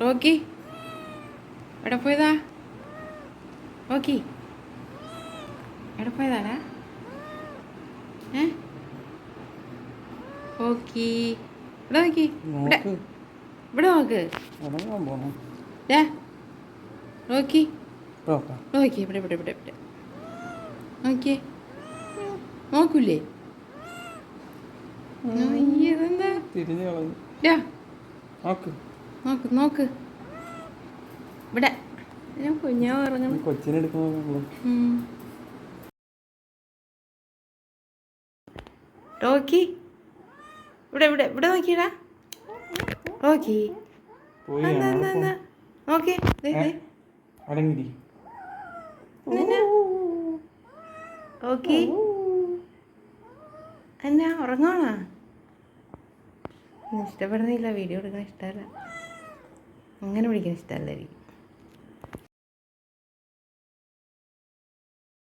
Rocky. എവിടെ പോയതാ? Rocky. എവിടെ പോയതാടാ? ഏ? ഓക്കി ഇവിടെ. നോക്കി. ഇവിടെ ഇവിടെ നോക്ക് നോക്കാം നോക്കി ഇവിടെ ഇവിടെ ഇവിടെ ഇവിടെ. നോക്കിയേ. നോക്കൂലേ? ഇതെന്താ? തിരിഞ്ഞു നോക്ക്. നോക്ക് നോക്ക്. ഇവിടെ. ഞാൻ കുഞ്ഞാ ഈ കൊച്ചിനെ എടുക്കുമ്പോൾ. റോക്കി. ഇവിടെ ഇവിടെ ഇവിടെ നോക്കിയടാ. റോക്കി. നോക്കി? റോക്കി. എന്നാ ഉറങ്ങാണോ? ഇഷ്ടപ്പെടുന്നില്ല വീഡിയോ എടുക്കാൻ ഇഷ്ടമല്ല. അങ്ങനെ പിടിക്കാൻ ഇഷ്ടമല്ല